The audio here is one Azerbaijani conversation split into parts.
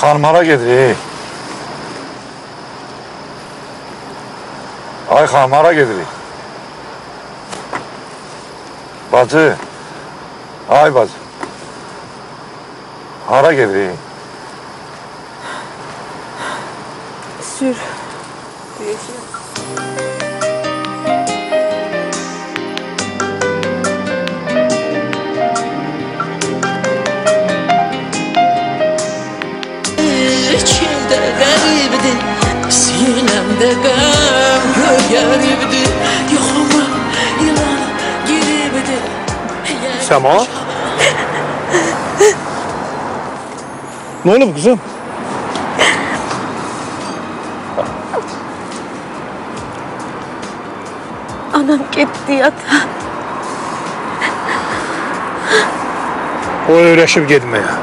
Xanım hara gedirik? Ay xanım hara gedirik? Bacı. Ay bacı. Hara gedirik? Sür. Garibdi Yoxuma ilan giribdi Sema? ne oldu kızım? Anam gitti yatağa. O öyrəşib getməyə.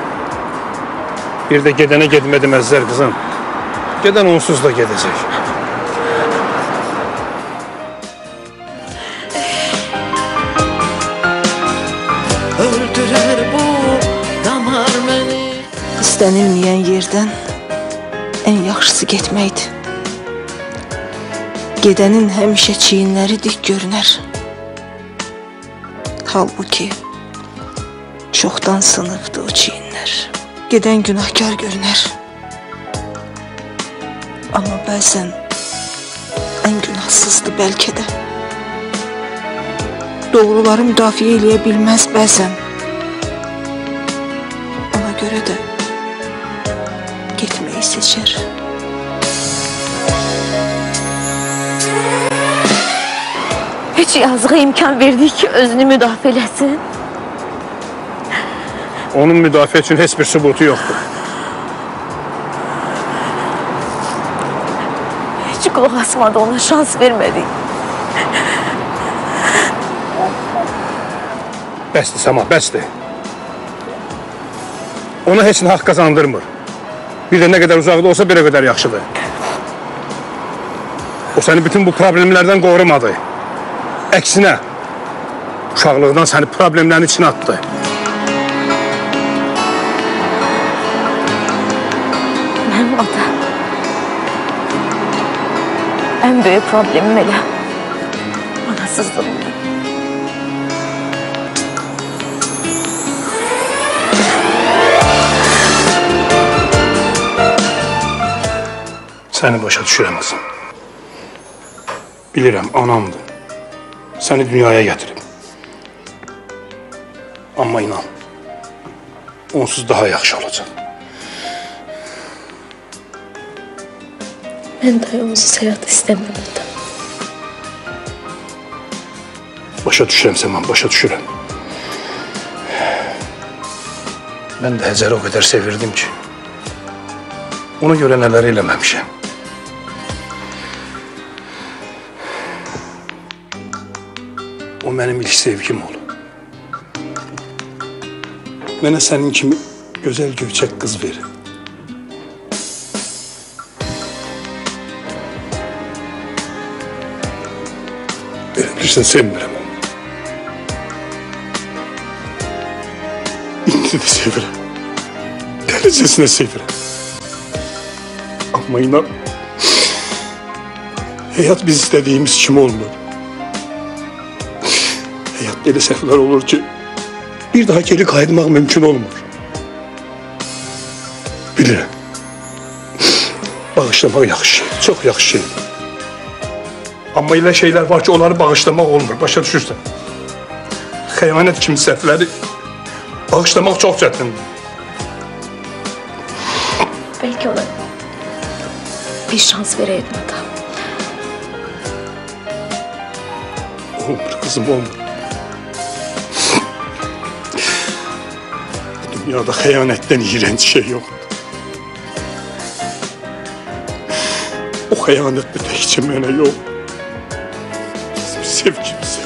Bir də gedənə getmə deməzlər qızım. Gedən onsuz da gedəcək. Öldürer bu damar beni İstənilməyən yerdən ən yaxşısı getməkdir. Gedənin həmişə çiyinləri dik görünər. Halbuki çoxdan sınıbdı o çiyinlər. Gedən günahkar görünər. Amma bəzən ən günahsızdır bəlkə də. Doğruları müdafiə eləyə bilməz bəzən. Ona görə də getməyi seçər. Hiç yazığa imkan verdik ki özünü müdafiə eləsin. Onun müdafiə üçün heç bir sübutu yoxdur. Hiç kulak asmadı ona şans vermedik. Bəsdir Səma, bəsdir. Ona heç nə haqq qazandırmır. Bir də nə qədər uzaqda olsa bir qədər yaxşıdır. O səni bütün bu problemlərdən qorumadı. Əksinə, uşaqlıqdan səni problemlərin içinə atdı. Benim ata. En büyük problemim elə. Anasızlığım. Səni başa düşürəm qızım. Bilirəm, anamdır. Səni dünyaya gətirib. Amma inan, onsuz daha yaxşı olacaq. Ben dayımsız hayat istemiyorum ata. Başa düşürəm Səman, başa düşürəm. Mən də Həcəri o qədər sevirdim ki, ona görə nələr eləməmişəm. Benim ilk sevgim oğlum. Bana senin kimi güzel gövçek kız ver. Verebilirsin sen bile oğlum. İndi de sevirem. Delicesine sevirem. Ama inan, hayat biz istediğimiz kim olmadı. Elə səhvlər olur ki, bir daha geri qayıtmaq mümkün olmur. Bilirəm. Bağışlamaq yaxşı çox yaxşı. Amma elə şeylər var ki, onları bağışlamaq olmur, başa düşürsən? Xəyanət kimi səhvləri bağışlamaq çox çətindir. Belki ona bir şans vereydim ata. Olmur kızım olmur. Dünyada hıyanetten iğrenç şey yok. O hıyanet bir tek için yok. Bizim sevgimize,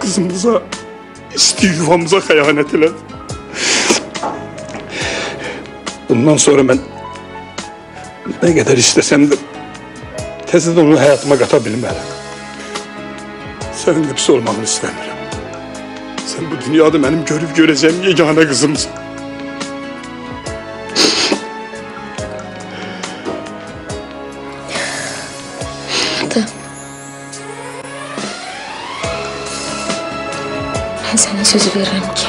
kızımıza, eski yuvamıza hıyanet eyledi. Bundan sonra ben ne kadar istesem de tezden onu hayatıma katabilmeliyim. Senin de bir sormanı istemiyorum. Sen bu dünyada benim görüp göreceğim yegane kızımsın. Adam. Ben sana sözü veririm ki...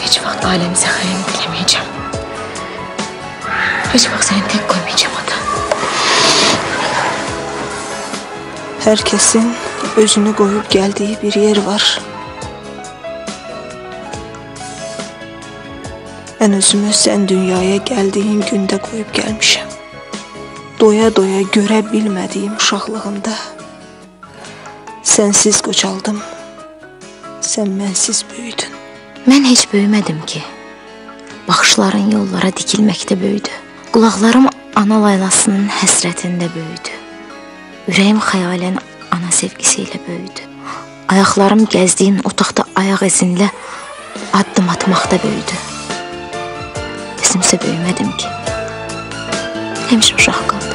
...hiç vakit ailemize hayal beklemeyeceğim. Hiç vakit seni tek koymayacağım adam. Herkesin özünü qoyub gəldiyi bir yer var. Mən özümü sən dünyaya gəldiyin gündə qoyub gəlmişəm. Doya-doya görə bilmədiyim uşaqlığımda sənsiz qocaldım. Sən mənsiz böyüdün. Mən heç böyümədim ki. Baxışların yollara dikilməkdə böyüdü. Qulaqlarım ana laylasının həsrətində böyüdü. Ürəyim xəyalən ana sevgisi ilə böyüdü. Ayaqlarım gəzdiyin otaqda ayaq izinlə addım atmaqda böyüdü. Özümsə böyümədim ki. Həmişə uşaq qaldım.